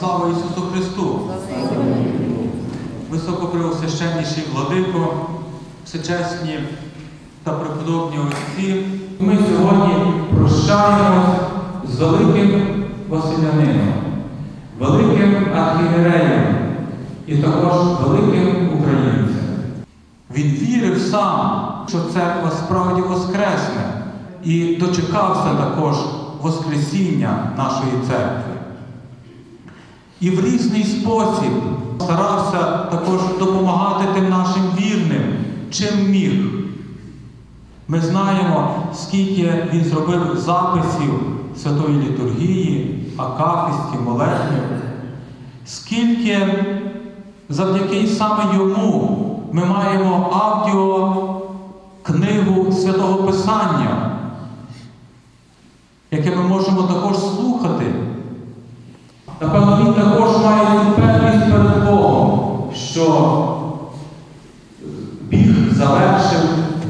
Слава Ісусу Христу! Високопреосвященніший владико, всечесні та преподобні отці. Ми сьогодні прощаємось з великим Василянином, великим архієреєм і також великим українцем. Він вірив сам, що церква справді воскресне і дочекався також Воскресіння нашої церкви. І в різний спосіб старався також допомагати тим нашим вірним, чим міг. Ми знаємо, скільки він зробив записів Святої літургії, акафістів, молебнів, скільки завдяки саме йому ми маємо аудіокнигу Святого Писання, яке ми можемо також слухати. Напевно, він також має цю певність перед Богом, що біг завершив,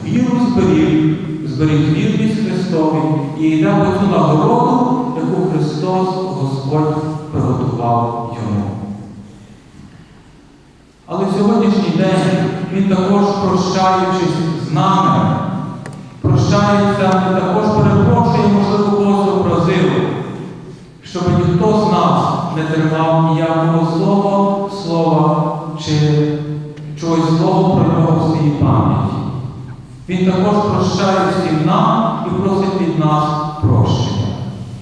віру зберіг, зберіг вірність Христові і йде по цю нагороду, яку Христос Господь приготував йому. Але сьогоднішній день Він також, прощаючись з нами, прощається і також перепрошує, можливо, когось образив щоб ніхто з нас не тримав ніякого злого слова чи чогось злого про нього в своїй пам'яті. Він також прощає всім нам і просить від нас прощення.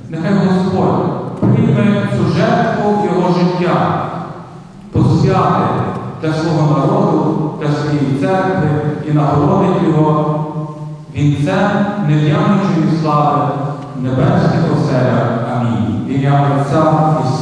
Нехай Господь прийме цю жертву його життя, посвяти для свого народу, для своєї церкви і нагородить його вінцем нев'яночої слави небесних оселях. Амінь. Ім'я Отця і